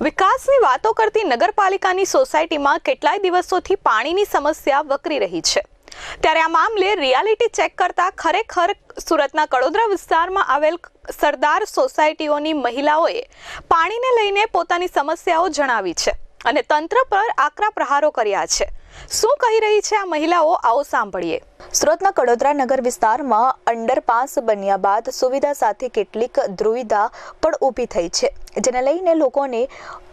વિકાસની વાતો કરતી નગરપાલિકાની સોસાયટીમાં કેટલાય દિવસોથી પાણીની સમસ્યા વકરી રહી છે. ત્યારે આ મામલે રિયાલિટી ચેક કરતા ખરેખર સુરતના કડોદરા વિસ્તારમાં આવેલ સરદાર સોસાયટીઓની મહિલાઓએ પાણીને લઈને પોતાની સમસ્યાઓ જણાવી છે અને તંત્ર પર આકરા પ્રહારો કર્યા છે. શું કહી રહી છે આ મહિલાઓ? આવો સાંભળીએ. સુરતના કડોદરા નગર વિસ્તારમાં અંડરપાસ બન્યા બાદ સુવિધા સાથે કેટલીક દુવિધા પણ ઊભી થઈ છે, જેને લઈને લોકોને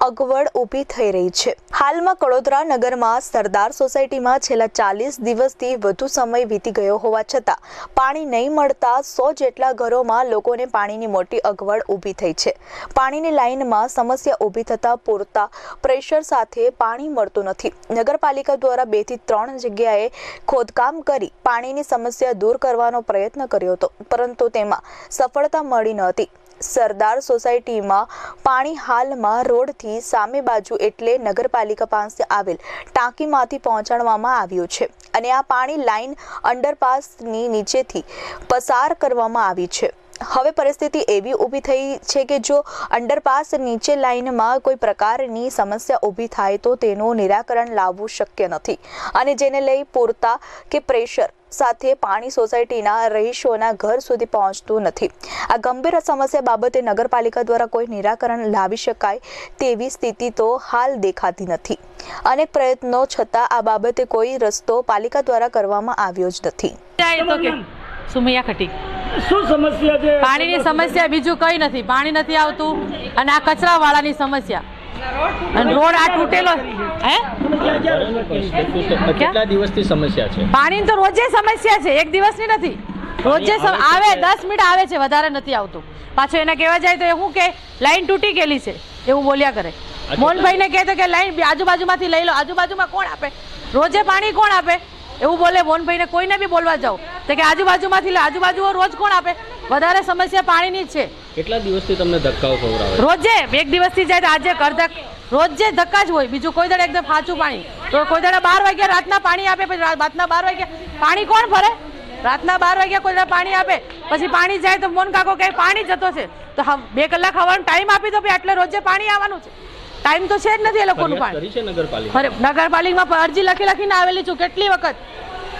અગવડ ઊભી થઈ રહી છે. હાલમાં કડોદરા નગરમાં સરદાર સોસાયટીમાં છેલ્લા ચાલીસ દિવસથી વધુ સમય વીતી ગયો હોવા છતાં પાણી નહીં મળતા સો જેટલા ઘરોમાં લોકોને પાણીની મોટી અગવડ ઊભી થઈ છે. પાણીની લાઇનમાં સમસ્યા ઊભી થતાં પૂરતા પ્રેશર સાથે પાણી મળતું નથી. નગરપાલિકા દ્વારા બેથી ત્રણ જગ્યાએ ખોદકામ કરી પાણીની સમસ્યા દૂર કરવાનો પ્રયત્ન કર્યો હતો, પરંતુ તેમાં સફળતા મળી ન હતી. સરદાર સોસાયટીમાં પાણી હાલમાં રોડથી સામે બાજુ એટલે નગરપાલિકા પાસે આવેલ ટાંકીમાંથી પહોંચાડવામાં આવ્યું છે અને આ પાણી લાઇન અંડરપાસની નીચેથી પસાર કરવામાં આવી છે. હવે પરિસ્થિતિ એવી ઊભી થઈ છે કે જો અંડરપાસ નીચે લાઇનમાં કોઈ પ્રકારની સમસ્યા ઊભી થાય તો તેનું નિરાકરણ લાવવું શક્ય નથી. અને જેને લઈ પૂરતા કે પ્રેશર સાથે પાણી સોસાયટીના રહીશોના ઘર સુધી પહોંચતું નથી. આ ગંભીર સમસ્યા બાબતે નગરપાલિકા દ્વારા કોઈ નિરાકરણ લાવી શકાય તેવી સ્થિતિ તો હાલ દેખાતી નથી. અનેક પ્રયત્નો છતાં આ બાબતે કોઈ રસ્તો પાલિકા દ્વારા કરવામાં આવ્યો જ નથી. સુમૈયા ખટીક શું સમસ્યા છે? પાણીની સમસ્યા બીજું કંઈ નથી. પાણી નથી આવતું અને આ કચરાવાળાની સમસ્યા. અને રોડ આ તૂટેલો હે? કેટલા દિવસથી સમસ્યા છે? પાણીની તો રોજે સમસ્યા છે. એક દિવસની નથી. રોજે આવે દસ મિનિટ આવે છે વધારે નથી આવતું. પાછું એને કહેવા જાય તો એ શું કે લાઈન તૂટી ગયેલી છે. એવું બોલ્યા કરે. મોહનભાઈને કહે તો કે લાઈન આજુબાજુમાંથી લઈ લો. આજુબાજુમાં કોણ આપે? રોજે પાણી કોણ આપે? એવું બોલે મોહનભાઈને કોઈને બી બોલવા જાઓ. તો કે આજુબાજુમાંથી લે આજુબાજુ રોજ કોણ આપે? વધારે સમસ્યા પાણીની જ છે. કેટલા દિવસથી તમને ધક્કાઓ ખવડાવે રોજે એક દિવસથી જાય તો આજે કરધક રોજે ધક્કા જ હોય. બીજું કોઈ દાડે એકદમ સાચું પાણી. તો કોઈ દાડે બાર વાગ્યા રાતના પાણી આપે પછી રાતના બાર વાગ્યા પાણી કોણ ભરે? રાતના બાર વાગ્યા કોઈ દાડે પાણી આપે પછી પાણી જાય તો મોન કાકો કહે પાણી જતો છે. તો બે કલાક હવાનો ટાઈમ આપી દો ભાઈ એટલે રોજે પાણી આવવાનું છે. ટાઈમ તો છે જ નથી એ લોકોનું પાણી અરે નગરપાલિકામાં પણ અરજી લખી લખીને આવેલી છું કેટલી વખત?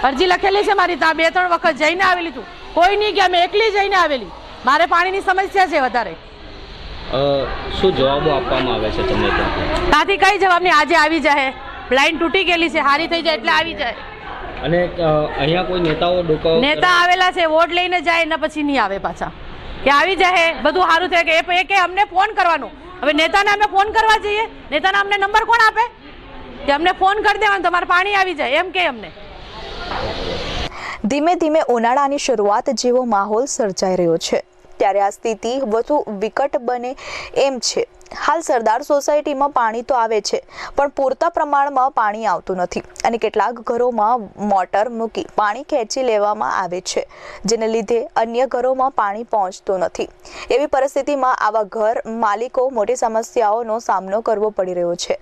અરજી લખેલી છે મારી ત્યાં બે ત્રણ વખત જઈને આવેલી છું. કોઈ નહીં ગયા મેં એકલી જઈને આવેલી. મારે પાણીની સમસ્યા છે વધારે. શું જવાબો આપવામાં આવે છે તમને ત્યાં? ત્યાંથી કઈ જવાબ નહીં આજે આવી જાય લાઈન તૂટી ગયેલી છે હારી થઈ જાય એટલે આવી જાય. અને અહીંયા કોઈ નેતાઓ ડોકાઓ નેતા આવેલા છે વોટ લઈને જાય ને પછી નહીં આવે પાછા. કે આવી જાય બધું સારું થાય કે એ કે અમને ફોન કરવાનું. હવે નેતાને અમે ફોન કરવા જઈએ. નેતાને અમને નંબર કોણ આપે? કે અમને ફોન કરી દેવાનો, તમારે પાણી આવી જાય. એમ કે અમને. ધીમે ધીમે ઉનાળાની શરૂઆત જેવો માહોલ સર્જાઈ રહ્યો છે. ત્યારે આ સ્થિતિ વધુ વિકટ બને એમ છે. હાલ સરદાર સોસાયટીમાં પાણી તો આવે છે, પણ પૂરતા પ્રમાણમાં પાણી આવતું નથી અને કેટલાક ઘરોમાં મોટર મૂકી પાણી ખેંચી લેવામાં આવે છે, જેને લીધે અન્ય ઘરોમાં પાણી પહોંચતું નથી. એવી પરિસ્થિતિમાં આવા ઘર માલિકો મોટી સમસ્યાઓનો સામનો કરવો પડી રહ્યો છે.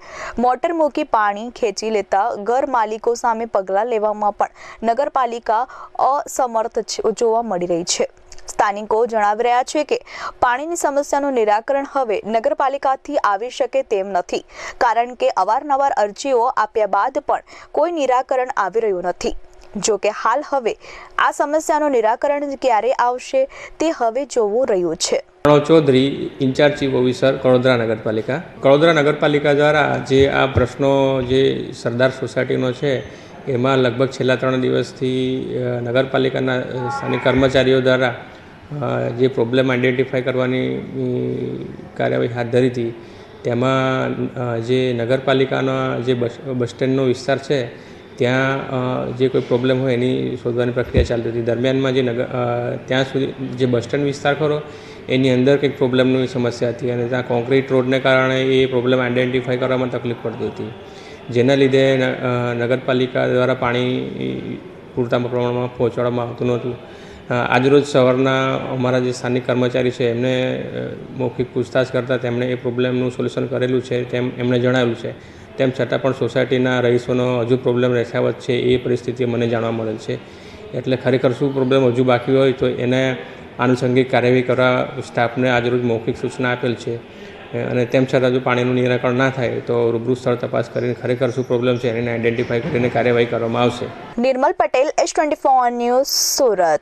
મોટર મૂકી પાણી ખેંચી લેતા ઘર માલિકો સામે પગલાં લેવામાં પણ નગરપાલિકા અસમર્થ જોવા મળી રહી છે. સ્થાનિકો જણાવી રહ્યા છે કે પાણીની સમસ્યાનું નિરાકરણ હવે નગરપાલિકાથી આવી શકે તેમ નથી, કારણ કે અવારનવાર અરજીઓ આપ્યા બાદ પણ કોઈ નિરાકરણ આવી રહ્યું નથી. જો કે હાલ હવે આ સમસ્યાનું નિરાકરણ ક્યારે આવશે તે હવે જોવું રહ્યું છે. Pranav Chaudhary, in charge chief officer, Kadodara નગરપાલિકા. કડોદરા નગરપાલિકા દ્વારા જે આ પ્રશ્નો જે સરદાર સોસાયટીનો છે, એમાં લગભગ છેલ્લા ત્રણ દિવસથી નગરપાલિકાના સ્થાનિક કર્મચારીઓ દ્વારા જે પ્રોબ્લેમ આઈડેન્ટિફાઈ કરવાની કાર્યવાહી હાથ ધરી હતી, તેમાં જે નગરપાલિકાના જે બસ બસ સ્ટેન્ડનો વિસ્તાર છે, ત્યાં જે કોઈ પ્રોબ્લેમ હોય એની શોધવાની પ્રક્રિયા ચાલતી હતી. દરમિયાનમાં જે નગર ત્યાં સુધી જે બસ સ્ટેન્ડ વિસ્તાર ખરો એની અંદર કંઈક પ્રોબ્લેમની સમસ્યા હતી અને ત્યાં કોન્ક્રીટ રોડને કારણે એ પ્રોબ્લેમ આઇડેન્ટિફાય કરવામાં તકલીફ પડતી હતી. જેના લીધે નગરપાલિકા દ્વારા પાણી પૂરતા પ્રમાણમાં પહોંચાડવામાં આવતું નહોતું. આજરોજ સવારના અમારા જે સ્થાનિક કર્મચારી છે, એમને મૌખિક પૂછતાછ કરતાં તેમણે એ પ્રોબ્લેમનું સોલ્યુશન કરેલું છે, તેમ એમણે જણાવેલું છે. તેમ છતાં પણ સોસાયટીના રહીશોનો હજુ પ્રોબ્લેમ યથાવત છે, એ પરિસ્થિતિ મને જાણવા મળેલ છે. એટલે ખરેખર શું પ્રોબ્લેમ હજુ બાકી હોય, તો એને આનુષંગિક કાર્યવાહી કરવા સ્ટાફને આજરોજ મૌખિક સૂચના આપેલ છે. અને તેમ છતાં જો પાણીનું નિરાકરણ ના થાય, તો રૂબરૂ સ્થળ તપાસ કરીને ખરેખર શું પ્રોબ્લેમ છે, એને આઈડેન્ટિફાઈ કરીને કાર્યવાહી કરવામાં આવશે. Nirmal Patel, S twenty four news Surat.